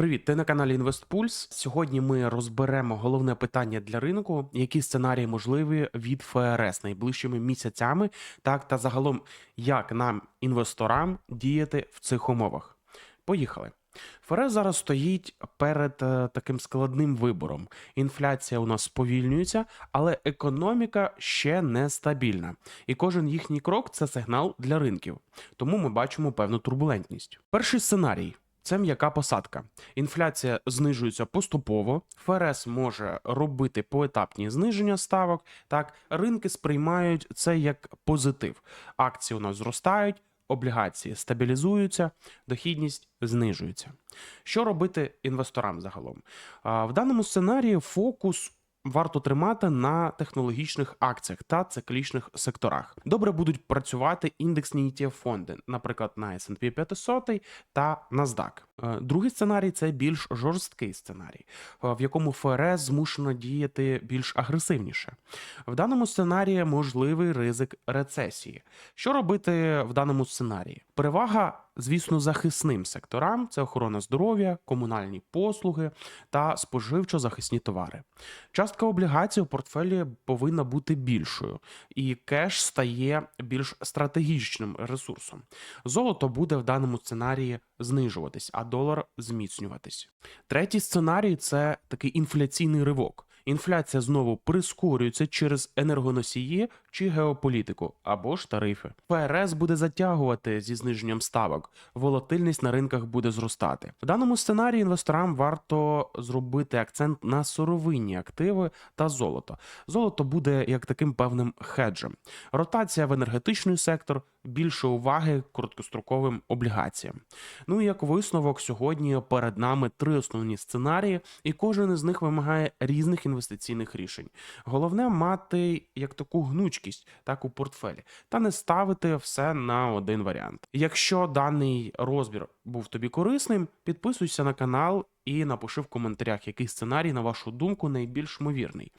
Привіт, ти на каналі InvestPulse. Сьогодні ми розберемо головне питання для ринку, які сценарії можливі від ФРС найближчими місяцями, так та загалом, як нам, інвесторам, діяти в цих умовах. Поїхали. ФРС зараз стоїть перед е, таким складним вибором. Інфляція у нас сповільнюється, але економіка ще не стабільна. І кожен їхній крок це сигнал для ринків. Тому ми бачимо певну турбулентність. Перший сценарій. Це м'яка посадка. Інфляція знижується поступово. ФРС може робити поетапні зниження ставок. Так, ринки сприймають це як позитив. Акції у нас зростають, облігації стабілізуються, дохідність знижується. Що робити інвесторам загалом? В даному сценарії фокус варто тримати на технологічних акціях та циклічних секторах. Добре будуть працювати індексні ETF фонди, наприклад, на S&P 500 та NASDAQ. Е, Другий сценарій це більш жорсткий сценарій, е, в якому ФРС змушено діяти більш агресивніше. В даному сценарії можливий ризик рецесії. Що робити в даному сценарії? Перевага, звісно, захисним секторам це охорона здоров'я, комунальні послуги та споживчо-захисні товари. Частка облігацій у портфелі повинна бути більшою, і кеш стає більш стратегічним ресурсом. Золото буде в даному сценарії знижуватись, а долар зміцнюватись. Третій сценарій це такий інфляційний ривок. Інфляція знову прискорюється через енергоносії чи геополітику або ж тарифи. ФРС буде затягувати зі зниженням ставок, волатильність на ринках буде зростати. В даному сценарії інвесторам варто зробити акцент на сировинні активи та золото. Золото буде як таким певним хеджем. Ротація в енергетичний сектор, більше уваги короткостроковим облігаціям. Ну і як висновок, сьогодні перед нами три основні сценарії, і кожен із них вимагає різних інвестиційних рішень. Головне мати як таку гнучкість, так у портфелі, та не ставити все на один варіант. Якщо даний розбір був тобі корисним, підписуйся на канал і напиши в коментарях, який сценарій, на вашу думку, найбільш ймовірний.